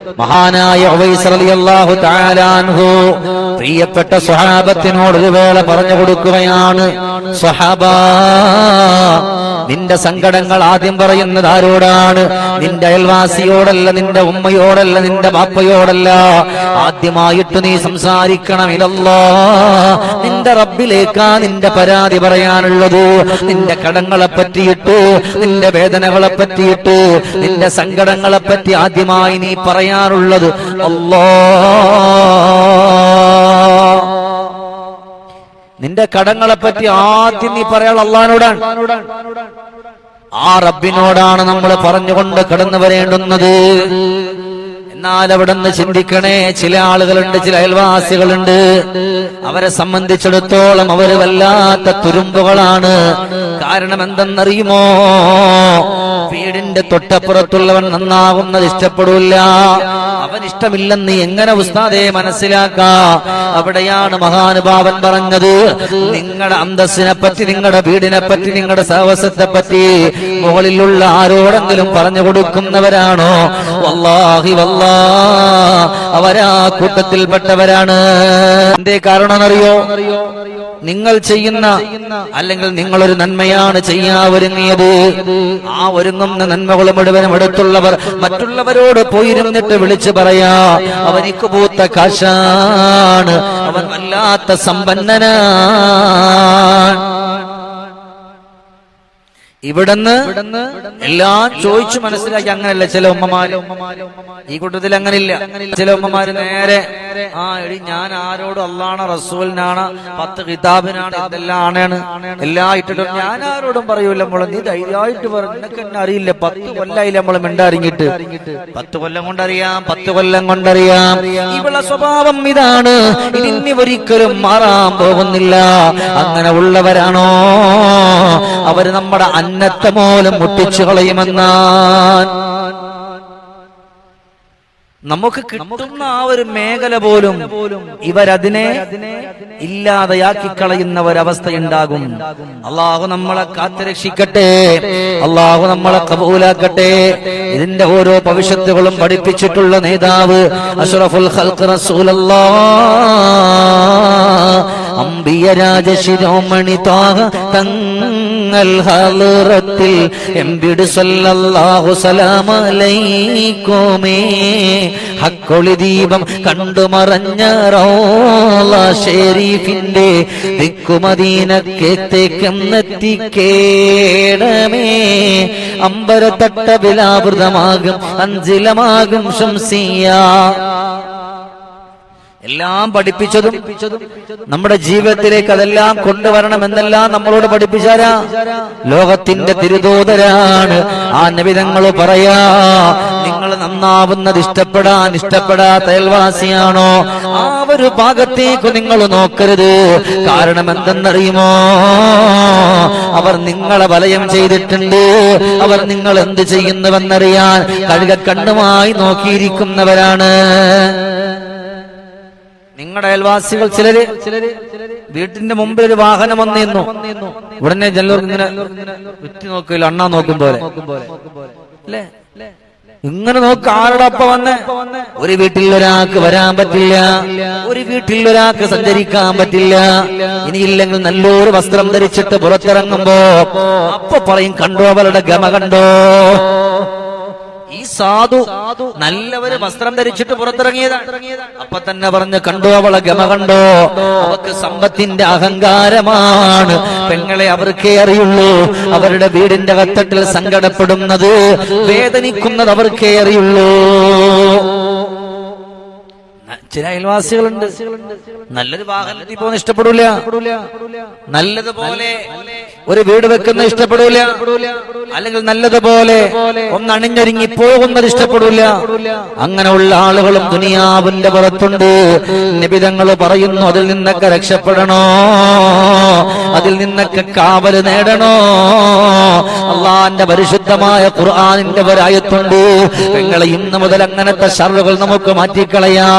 മഹാനായ പ്രിയപ്പെട്ട സ്വഹാബത്തിനോട് ഒരു വേള പറഞ്ഞു കൊടുക്കുകയാണ്. സ്വഹാബ നിന്റെ സങ്കടങ്ങൾ ആദ്യം പറയുന്നത് ആരോടാണ്? നിന്റെ അയൽവാസിയോടല്ല നിന്റെ ഉമ്മയോടല്ല നിന്റെ ബാപ്പയോടല്ല. ആദ്യമായിട്ട് നീ സംസാരിക്കണം നിന്റെ റബ്ബിലേക്കാ നിന്റെ പരാതി പറയാനുള്ളത്. നിന്റെ കടങ്ങളെ പറ്റിയിട്ട് നിന്റെ വേദനകളെ പറ്റിയിട്ട് നിന്റെ സങ്കടങ്ങളെ പറ്റി ആദ്യമായി നീ പറയാറുള്ളത് അല്ലാ. നിന്റെ കടങ്ങളെ പറ്റി ആദ്യം നീ പറയാൻ അള്ളഹാനോടാണ്. ആ റബ്ബിനോടാണ് നമ്മൾ പറഞ്ഞുകൊണ്ട് കടന്നു വരേണ്ടുന്നത്. എന്നാൽ അവിടെ നിന്ന് ചിന്തിക്കണേ ചില ആളുകളുണ്ട് ചില അയൽവാസികളുണ്ട്. അവരെ സംബന്ധിച്ചിടത്തോളം അവർ വല്ലാത്ത തുരുമ്പുകളാണ്. കാരണം എന്തെന്നറിയുമോ? വീടിന്റെ തൊട്ടപ്പുറത്തുള്ളവൻ നന്നാവുന്നത് ഇഷ്ടപ്പെടില്ല അവൻ ഇഷ്ടമില്ലെന്ന് എങ്ങനെ ഉസ്താദെ മനസ്സിലാക്കാ? അവിടെയാണ് മഹാനുഭാവൻ പറഞ്ഞത്. നിങ്ങളുടെ അന്തസ്സിനെ പറ്റി നിങ്ങളുടെ വീടിനെ പറ്റി നിങ്ങളുടെ സഹവസത്തെ പറ്റി മുകളിലുള്ള ആരോടെങ്കിലും പറഞ്ഞു കൊടുക്കുന്നവരാണോ? വല്ലാഹി വല്ലാ. അവരാ കൂട്ടത്തിൽപ്പെട്ടവരാണ്. എന്തേ കാരണം അറിയോ നിങ്ങൾ ചെയ്യുന്ന അല്ലെങ്കിൽ നിങ്ങളൊരു നന്മയാണ് ചെയ്യാൻ ഒരുങ്ങിയത് ആ ഒരുങ്ങുന്ന നന്മകൾ മുഴുവനും എടുത്തുള്ളവർ മറ്റുള്ളവരോട് പോയിരുന്നിട്ട് വിളിച്ചു പറയാ അവനിക്ക് പൂത്ത കാശാണ്. അവൻ വല്ലാത്ത സമ്പന്നനാണ്. ഇവിടുന്ന് എല്ലാം ചോദിച്ചു മനസ്സിലാക്കി അങ്ങനല്ല ചില ഉമ്മമാര്. ഈ കൂട്ടത്തിൽ അങ്ങനില്ല ചില ഉമ്മമാര് നേരെ ആ എടി ഞാൻ ആരോടും അള്ളാണ് റസൂലിനാണ് പത്ത് കിതാബിനാണ് ഇതെല്ലാം ആണാണ്. എല്ലാം ഇട്ടിട്ടും ഞാൻ ആരോടും പറയൂല മോളെ. നീ ധൈര്യമായിട്ട് പറഞ്ഞു നിനക്ക് എന്നെ അറിയില്ല. പത്ത് കൊല്ലായില്ല നമ്മൾ മിണ്ടറിഞ്ഞിട്ട് പത്ത് കൊല്ലം കൊണ്ടറിയാം പത്ത് കൊല്ലം കൊണ്ടറിയാം. ഇവിടെ സ്വഭാവം ഇതാണ്. ഇനി ഒരിക്കലും മാറാൻ പോകുന്നില്ല. അങ്ങനെ ഉള്ളവരാണോ? അവർ നമ്മുടെ അന്നത്തെ മൂലം മുട്ടിച്ചു കളയുമെന്നാൻ. നമുക്ക് കിട്ടുന്ന ആ ഒരു മേഖല പോലും ഇവരതിനെ ഇല്ലാതെയാക്കി കളയുന്ന ഒരവസ്ഥയുണ്ടാകും അള്ളാഹു നമ്മളെ കാത്തുരക്ഷിക്കട്ടെ. അള്ളാഹു നമ്മളെ കബൂലാക്കട്ടെ. ഇതിന്റെ ഓരോ ഭവിഷ്യത്തുകളും പഠിപ്പിച്ചിട്ടുള്ള നേതാവ് അഷറഫുൽ അംബിയ രാജശിരോമണി താഹ തങ്ങൾ ഹാലൂറത്തിൽ എമ്പിട് സല്ലല്ലാഹു സലാമലൈക്കോമേ. ഹക്കൊളി ദീപം കണ്ടു മറഞ്ഞ റോള ഷെരീഫിന്റെ ദിക്കുമദീനക്കേത്തേക്കെന്നെത്തിക്കേടമേ അമ്പരത്തട്ട വിലാവൃതമാകും അഞ്ചിലമാകും ശംസിയ. എല്ലാം പഠിപ്പിച്ചതും നമ്മുടെ ജീവിതത്തിലേക്ക് അതെല്ലാം കൊണ്ടുവരണം എന്നെല്ലാം നമ്മളോട് പഠിപ്പിച്ചാരാ? ലോകത്തിന്റെ തിരുതോതരാണ് ആ നബിതങ്ങൾ പറയാ നിങ്ങൾ നന്നാവുന്നത് ഇഷ്ടപ്പെടാൻ ഇഷ്ടപ്പെടാത്ത അയൽവാസിയാണോ? ആ ഒരു ഭാഗത്തേക്ക് നിങ്ങൾ നോക്കരുത്. കാരണം എന്തെന്നറിയുമോ? അവർ നിങ്ങളെ വലയം ചെയ്തിട്ടുണ്ട്. അവർ നിങ്ങൾ എന്ത് ചെയ്യുന്നുവെന്നറിയാൻ കഴുകക്കണ്ണുമായി നോക്കിയിരിക്കുന്നവരാണ്. നിങ്ങളുടെ അയൽവാസികൾ ചിലര് വീട്ടിന്റെ മുമ്പിൽ ഒരു വാഹനം വന്നിരുന്നു. ഉടനെ ജനലോർക്ക് ഇങ്ങനെ വിറ്റി നോക്കില്ല അണ്ണാ നോക്കും പോലെ. അല്ലേ? ഇങ്ങനെ നോക്ക് ആരുടെ ഒപ്പം വന്ന്? ഒരു വീട്ടിൽ ഒരാൾക്ക് വരാൻ പറ്റില്ല. ഒരു വീട്ടിൽ ഒരാൾക്ക് സഞ്ചരിക്കാൻ പറ്റില്ല. ഇനിയില്ലെങ്കിൽ നല്ലൊരു വസ്ത്രം ധരിച്ചിട്ട് പുറത്തിറങ്ങുമ്പോ അപ്പൊ പറയും കണ്ടോ അവരുടെ ഗമ കണ്ടോ? സാധു. നല്ലവര് വസ്ത്രം ധരിച്ചിട്ട് പുറത്തിറങ്ങിയതാണ്. അപ്പൊ തന്നെ പറഞ്ഞ് കണ്ടോ അവളെ ഗമ കണ്ടോ? അവക്ക് സമ്പത്തിന്റെ അഹങ്കാരമാണ്. പെങ്ങളെ അവർക്കേ അറിയുള്ളൂ. അവരുടെ വീടിന്റെ കത്തട്ടിൽ സങ്കടപ്പെടുന്നത് വേദനിക്കുന്നത് അവർക്കേ അറിയുള്ളൂ. ചില അയൽവാസികളുണ്ട്. നല്ലൊരു വാഹനത്തിൽ പോകുന്ന ഇഷ്ടപ്പെടൂല. നല്ലതുപോലെ ഒരു വീട് വെക്കുന്ന ഇഷ്ടപ്പെടൂല. അല്ലെങ്കിൽ നല്ലതുപോലെ ഒന്ന് അണിഞ്ഞൊരുങ്ങി പോകുന്നത് ഇഷ്ടപ്പെടൂല. അങ്ങനെയുള്ള ആളുകളും ദുനിയാവിന്റെ പുറത്തുണ്ട്. നിബിതങ്ങൾ പറയുന്നു അതിൽ നിന്നൊക്കെ രക്ഷപ്പെടണോ? അതിൽ നിന്നൊക്കെ കാവൽ നേടണോ? അള്ളാന്റെ പരിശുദ്ധമായ ഖുർആാനിന്റെ ഒരായത്തുണ്ട് നിങ്ങളെ ഇന്ന് മുതൽ അങ്ങനത്തെ ഷറുകൾ നമുക്ക് മാറ്റിക്കളയാ.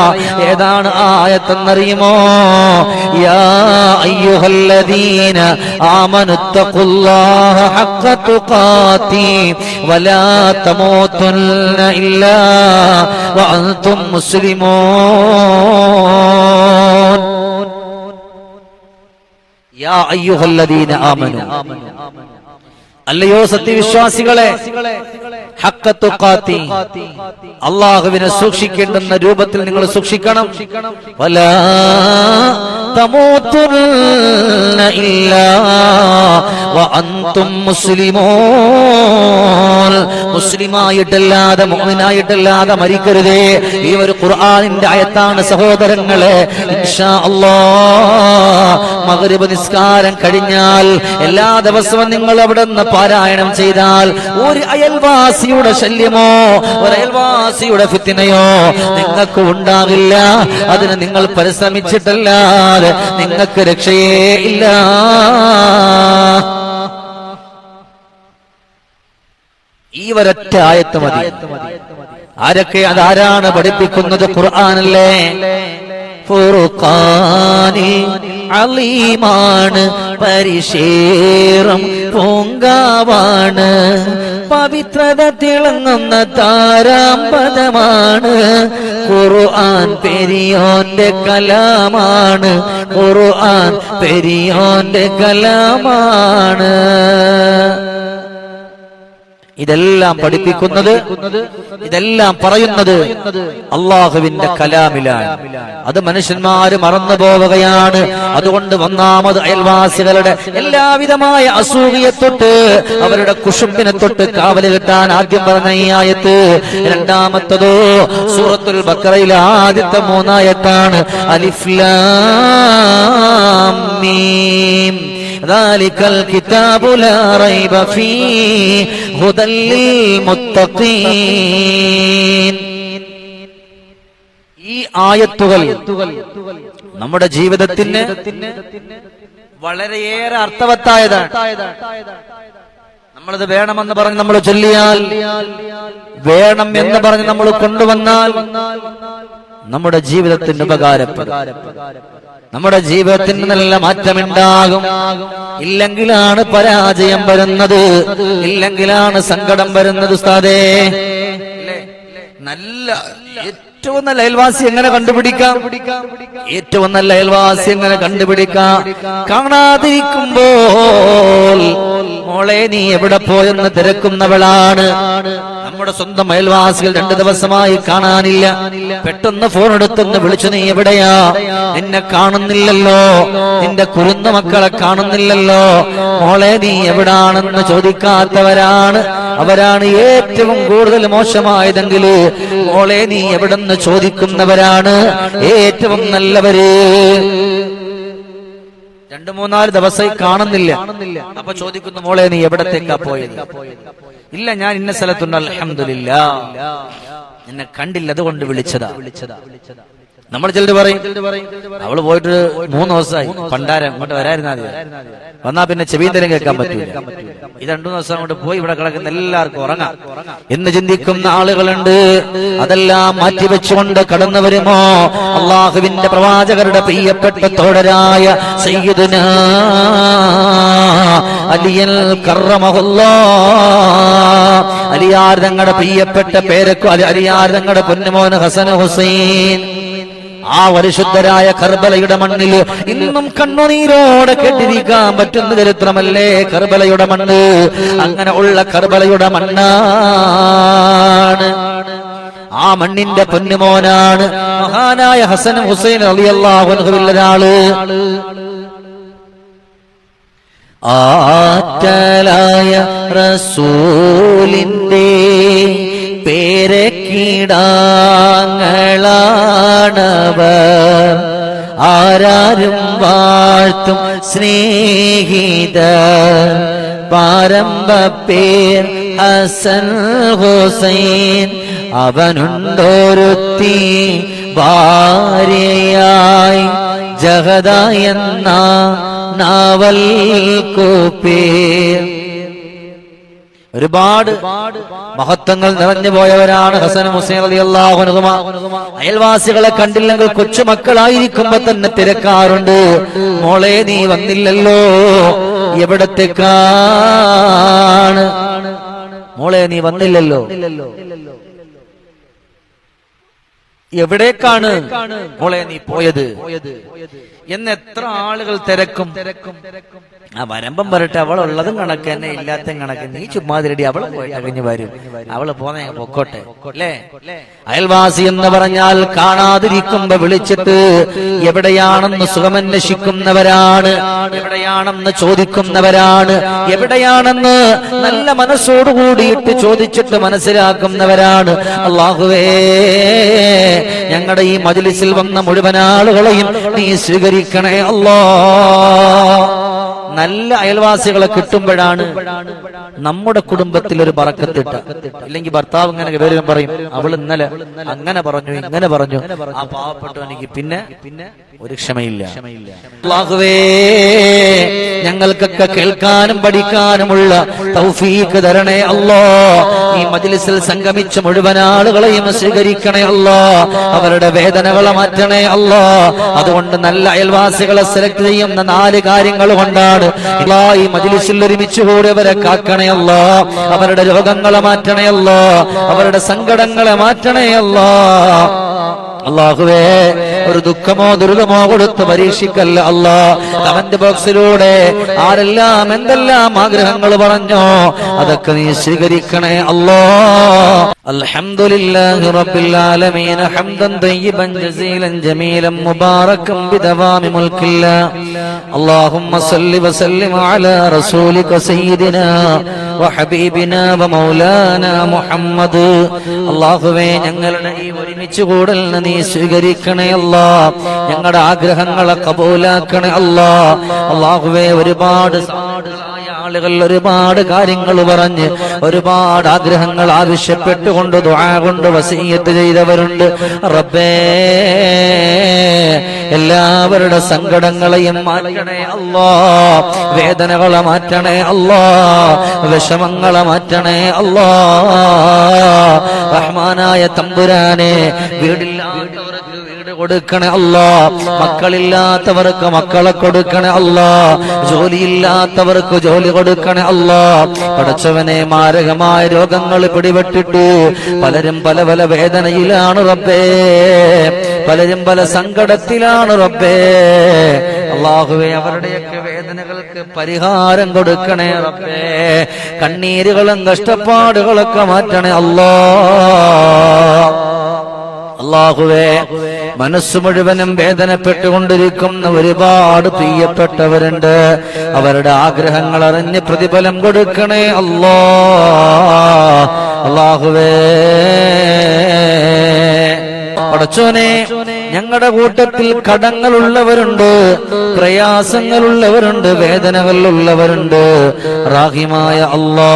ഏതാണ് ആയത്തെന്നറിയുമോ? യാ അയ്യുഹല്ലദീന ആമനുത്തഖുല്ലാഹ ഹഖ തുഖാതി വലാ തമൂതുന്ന ഇല്ലാ വഅൻതും മുസ്ലിമൂൻ. യാ അയ്യുഹല്ലദീന ആമനു. അല്ലയോ സത്യവിശ്വാസികളെ അള്ളാഹുവിനെ സൂക്ഷിക്കേണ്ടുന്ന രൂപത്തിൽ നിങ്ങൾ സൂക്ഷിക്കണം. വല മുസ്ലിമായിട്ടല്ലാതെ മുഅ്മിനായിട്ടല്ലാതെ മരിക്കരുതേ. ഈ ഒരു ഖുർആാനിന്റെ അയത്താണ് സഹോദരങ്ങളെ. മഗ്രിബ് നിസ്കാരം കഴിഞ്ഞാൽ എല്ലാ ദിവസവും നിങ്ങൾ അവിടെ നിന്ന് പാരായണം ചെയ്താൽ ഒരു അയൽവാസിയുടെ ശല്യമോ? ഒരയൽവാസിയുടെ ഫിത്തിനയോ? നിങ്ങൾക്ക് ഉണ്ടാവില്ല അതിന് നിങ്ങൾ പരിശ്രമിച്ചിട്ടല്ലാതെ നിങ്ങൾക്ക് രക്ഷയേ ഇല്ല. ഈ ഒരൊറ്റ ആയത്ത് മതി. ആരൊക്കെ അതാരാണ് പഠിപ്പിക്കുന്നത് ഖുർആനല്ലേ? ഫുർഖാനി അലീമാണ് പരിശേറും പൂങ്കാവാണ്. പവിത്രത തിളങ്ങുന്ന താരാമ്പദമാണ്. ഖുർആൻ പെരിയോന്റെ കലാമാണ്. ഖുർആൻ പെരിയോന്റെ കലാമാണ്. ഇതെല്ലാം പഠിപ്പിക്കുന്നത് ഇതെല്ലാം പറയുന്നത് അള്ളാഹുവിന്റെ കലാമിലാണ്. അത് മനുഷ്യന്മാര് മറന്നു പോവുകയാണ്. അതുകൊണ്ട് ഒന്നാമത് അയൽവാസികളുടെ എല്ലാവിധമായ അസൂയയെ തൊട്ട് അവരുടെ കുഷുമ്പിനെ തൊട്ട് കാവൽ കിട്ടാൻ ആദ്യം പറഞ്ഞ ഈ ആയത്ത്. രണ്ടാമത്തതോ സൂറത്തുൽ ബക്കറയിലെ ആദ്യത്തെ മൂന്നായത്താണ് അലിഫ്ലാം ذلك الكتاب لا ريب فيه هدى للمتقين ഈ ആയത്തുകൾ നമ്മുടെ ജീവിതത്തിന് വളരെയേറെ അർത്ഥവത്തായതാണ് നമ്മളത് വേണമെന്ന് പറഞ്ഞ് നമ്മൾ ചൊല്ലിയാൽ വേണം എന്ന് പറഞ്ഞ് നമ്മൾ കൊണ്ടുവന്നാൽ നമ്മുടെ ജീവിതത്തിന് ഉപകാരപ്പെടും നമ്മുടെ ജീവിതത്തിന് നല്ല മാറ്റമുണ്ടാകും. ഇല്ലെങ്കിലാണ് പരാജയം വരുന്നത്. ഇല്ലെങ്കിലാണ് സങ്കടം വരുന്നത് ഉസ്താദേ. നല്ല ഏറ്റവും നല്ല അയൽവാസി എങ്ങനെ കണ്ടുപിടിക്കാം? ഏറ്റവും നല്ല അയൽവാസി എങ്ങനെ കണ്ടുപിടിക്കാം? കാണാതിരിക്കുമ്പോൾ മോളെ നീ എവിടെ പോയെന്ന് തിരക്കുന്നവളാണ്. നമ്മുടെ സ്വന്തം അയൽവാസികൾ രണ്ടു ദിവസമായി കാണാനില്ല. പെട്ടെന്ന് ഫോൺ എടുത്തൊന്ന് വിളിച്ചു നീ എവിടെയാ? നിന്നെ കാണുന്നില്ലല്ലോ. നിന്റെ കുരുന്ന മക്കളെ കാണുന്നില്ലല്ലോ. മോളെ നീ എവിടാണെന്ന് ചോദിക്കാത്തവരാണ്. അവരാണ് ഏറ്റവും കൂടുതൽ മോശമായതെങ്കിൽ മോളെ നീ എവിടെന്ന് ചോദിക്കുന്നവരാണ്? ഏറ്റവും നല്ലവര്. രണ്ടു മൂന്നാൽ ദിവസമായി കാണുന്നില്ല. അപ്പൊ ചോദിക്കുന്നു മോളെ നീ എവിടത്തേക്കാ പോയത്? ഇല്ല ഞാൻ ഇന്ന സ്ഥലത്തുണ്ട് അൽഹംദുലില്ല. നിന്നെ കണ്ടില്ല അതുകൊണ്ട് വിളിച്ചതാ. നമ്മൾ ചിലർ പറയും അവൾ പോയിട്ട് മൂന്ന് ദിവസമായി. പണ്ടാരം അങ്ങോട്ട് വരായിരുന്നാ വന്നാ പിന്നെ ചെവീന്തരം കേൾക്കാൻ പറ്റൂല. ഈ രണ്ടു ദിവസം അങ്ങോട്ട് പോയി ഇവിടെ കിടക്കുന്ന എല്ലാവർക്കും ഉറങ്ങാം. എന്ന് ചിന്തിക്കുന്ന ആളുകളുണ്ട്. അതെല്ലാം മാറ്റിവെച്ചുകൊണ്ട് കടന്നു വരുമോ? അള്ളാഹുവിന്റെ പ്രവാചകരുടെ പ്രിയപ്പെട്ട തോടരായ സയ്യിദുന അലിയൽ കറമഹുല്ലോ. അലിയാർ തങ്ങളുടെ പ്രിയപ്പെട്ട പേരക്കു അലിയാർ തങ്ങളുടെ പൊന്നുമോൻ ഹസൻ ഹുസൈൻ. ആ പരിശുദ്ധരായ കർബലയുടെ മണ്ണിൽ ഇന്നും കണ്ണുനീരോടെ കെട്ടിരിക്കാൻ പറ്റുന്ന ചരിത്രമല്ലേ കർബലയുടെ മണ്ണ്? അങ്ങനെ ഉള്ള കർബലയുടെ മണ്ണാണ്. ആ മണ്ണിന്റെ പൊന്നുമോനാണ് മഹാനായ ഹസൻ ഹുസൈൻ അലിയല്ലാഹുവില്ലൊരാൾ ആറ്റലായ റസൂലിന്റെ പേരക്കിടാങ്ങളാണവർ ആരാരും വാഴ്ത്തും സ്നേഹിത പാരമ്പ പേർ ഹസൻ ഹുസൈൻ അവനുണ്ടൊരുത്തി ഭാര്യയായി ജഗത എന്ന നാവൽ പേർ ഒരുപാട് മഹത്വങ്ങൾ നിറഞ്ഞു പോയവരാണ് ഹസൻ ഹുസൈൻ അലി അള്ളാഹുനുമ അയൽവാസികളെ കണ്ടില്ലെങ്കിൽ കൊച്ചുമക്കളായിരിക്കുമ്പോ തന്നെ തിരക്കാറുണ്ട്. മോളെ നീ വന്നില്ലല്ലോ. എവിടത്തേക്കാണ്? മോളെ നീ വന്നില്ലല്ലോ. എവിടേക്കാണ്? മോളെ നീ പോയത്? എന്ന് എത്ര ആളുകൾ തിരക്കും. ആ വരമ്പം വരട്ടെ അവൾ ഉള്ളതും കണക്ക് തന്നെ ഇല്ലാത്ത കണക്ക് നീ ചുമ്മാതിരടി അവൾ പോയിട്ട് കഴിഞ്ഞു വരും. അവൾ പോന്നെ പൊക്കോട്ടെ അല്ലേ? അയൽവാസി എന്ന് പറഞ്ഞാൽ കാണാതിരിക്കുമ്പോ വിളിച്ചിട്ട് എവിടെയാണെന്ന് സുഖമന്വേഷിക്കുന്നവരാണ് എവിടെയാണെന്ന് ചോദിക്കുന്നവരാണ് എവിടെയാണെന്ന് നല്ല മനസ്സോട് കൂടിയിട്ട് ചോദിച്ചിട്ട് മനസ്സിലാക്കുന്നവരാണ്. അള്ളാഹുവേ ഞങ്ങളുടെ ഈ മജ്ലിസിൽ വന്ന മുഴുവൻ ആളുകളെയും നീ സ്വീകരിക്കണേ അല്ലാ നല്ല അയൽവാസികളെ കിട്ടുമ്പോഴാണ് നമ്മുടെ കുടുംബത്തിൽ ഒരു പറക്കത്തിട്ട ഇല്ലെങ്കിൽ ഭർത്താവ് ഇങ്ങനെ വിവരം പറയും. അവൾ ഇന്നലെ അങ്ങനെ പറഞ്ഞു ഇങ്ങനെ പറഞ്ഞു. ആ പാവപ്പെട്ടവനിക്ക് പിന്നെ പിന്നെ ഒരു ക്ഷമയില്ല. അല്ലാഹുവേ ഞങ്ങൾക്കൊക്കെ കേൾക്കാനും പഠിക്കാനുമുള്ള തൗഫീഖ് തരണേ അല്ലോ ഈ മജ്ലിസിൽ സംഗമിച്ച മുഴുവൻ ആളുകളെയും സ്വീകരിക്കണേ അല്ലോ അവരുടെ വേദനകളെ മാറ്റണേ അല്ലോ അതുകൊണ്ട് നല്ല അയൽവാസികളെ സെലക്ട് ചെയ്യുന്ന നാല് കാര്യങ്ങൾ കൊണ്ടാണ് അല്ലാ ഈ മജിലിസിൽ ഒരുമിച്ച് കൂടിയവരെ കാക്കണയല്ല അവരുടെ രോഗങ്ങളെ മാറ്റണയല്ല അവരുടെ സങ്കടങ്ങളെ മാറ്റണേ അല്ലോ അള്ളാഹുവേ ഒരു ദുഃഖമോ ദുരിതമോ കൊടുത്ത് പരീക്ഷിക്കല്ല അല്ലാ. അവന്റെ ബോക്സിലൂടെ ആരെല്ലാം എന്തെല്ലാം ആഗ്രഹങ്ങൾ പറഞ്ഞോ അതൊക്കെ നീ സ്വീകരിക്കണേ അല്ലോ. അൽഹംദുലില്ലാഹി റബ്ബിൽ ആലമീൻ. ഹംദൻ ജസീലൻ ജമീലൻ മുബാറകൻ മുൽക്കില്ല. അല്ലാഹുമ്മ സല്ലി അലാ റസൂലിക സയ്യിദിനാ. വഹബീബിന മൗലാന മുഹമ്മദ്. അള്ളാഹുവേ ഞങ്ങളുടെ ഈ ഒരുമിച്ച് കൂടൽ നീ സ്വീകരിക്കണേ അല്ലാ. ഞങ്ങളുടെ ആഗ്രഹങ്ങളെ കബൂലാക്കണേ അല്ലാ. അള്ളാഹുവേ ഒരുപാട് ആളുകൾ ഒരുപാട് കാര്യങ്ങൾ പറഞ്ഞ് ഒരുപാട് ആഗ്രഹങ്ങൾ ആവശ്യപ്പെട്ടുകൊണ്ട് ദുആ കൊണ്ട് വസീയത്ത് ചെയ്തവരുണ്ട്. റബ്ബേ എല്ലാവരുടെ സങ്കടങ്ങളെയും മാറ്റണേ അല്ലാ. വേദനകളെ മാറ്റണേ അല്ലാ. വിഷമങ്ങളെ മാറ്റണേ അല്ലാ. റഹ്മാനായ തമ്പുരാനെ വീടില്ലാത്ത വീട് കൊടുക്കണേ അല്ലാ. മക്കളില്ലാത്തവർക്ക് മക്കളെ കൊടുക്കണേ അല്ലാ. ജോലിയില്ലാത്തവർക്ക് ജോലി കൊടുക്കണേ അല്ലാ. പടച്ചവനെ മാരകമായ രോഗങ്ങൾ പിടിപെട്ടിട്ടു. പലരും പല പല വേദനയിലാണ് റബ്ബേ. പലരും പല സങ്കടത്തിലാണ് റബ്ബേ. അള്ളാഹുവെ അവരുടെയൊക്കെ വേദനകൾക്ക് പരിഹാരം കൊടുക്കണേ റബ്ബേ. കണ്ണീരുകളും കഷ്ടപ്പാടുകളൊക്കെ മാറ്റണേ അല്ലാ. അള്ളാഹുവേ മനസ്സു മുഴുവനും വേദനപ്പെട്ടുകൊണ്ടിരിക്കുന്ന ഒരുപാട് പ്രിയപ്പെട്ടവരുണ്ട്. അവരുടെ ആഗ്രഹങ്ങൾ അറിഞ്ഞ് പ്രതിഫലം കൊടുക്കണേ അല്ലോ. അള്ളാഹുവേ പടച്ചോനെ ഞങ്ങളുടെ കൂട്ടത്തിൽ കടങ്ങളുള്ളവരുണ്ട് പ്രയാസങ്ങളുള്ളവരുണ്ട് വേദനകളുള്ളവരുണ്ട്. റാഹിമായ അള്ളാ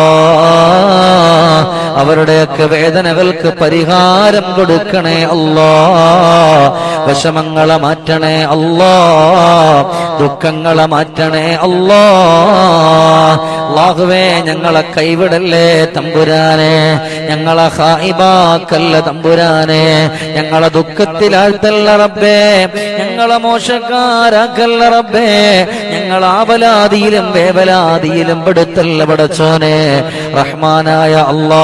അവരുടെയൊക്കെ വേദനകൾക്ക് പരിഹാരം കൊടുക്കണേ അല്ലാ വിഷമങ്ങളെ മാറ്റണേ അല്ലാ ദുഃഖങ്ങളെ മാറ്റണേ അല്ലാ അള്ളാഹുവേ ഞങ്ങളെ കൈവിടല്ലേ തമ്പുരാനെ? ഞങ്ങളെ ഹായിബാക്കല്ല തമ്പുരാനെ? ഞങ്ങളെ ദുഃഖത്തിലാഴ്ത്തല്ല റബ്ബേ ഞങ്ങളെ മോശക്കാരാക്കല്ല റബ്ബേ ഞങ്ങൾ ആവലാതിയിലും വേവലാതിയിലും പെടുത്തല്ല പടച്ചോനെ റഹ്മാനായ അള്ളാ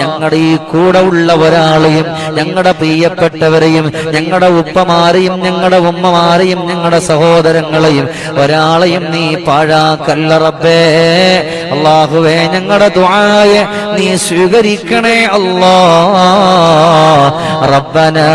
ഞങ്ങളുടെ ഈ കൂടെ ഉള്ള ഒരാളെയും ഞങ്ങളുടെ പ്രിയപ്പെട്ടവരെയും ഞങ്ങളുടെ ഉപ്പമാരെയും ഞങ്ങളുടെ ഉമ്മമാരെയും ഞങ്ങളുടെ സഹോദരങ്ങളെയും ഒരാളെയും നീ പാഴാക്കല്ല റബ്ബേ. അള്ളാഹുവേ ഞങ്ങളുടെ ദ്വായ നീ സ്വീകരിക്കണേ അല്ലാ. റബ്ബനാ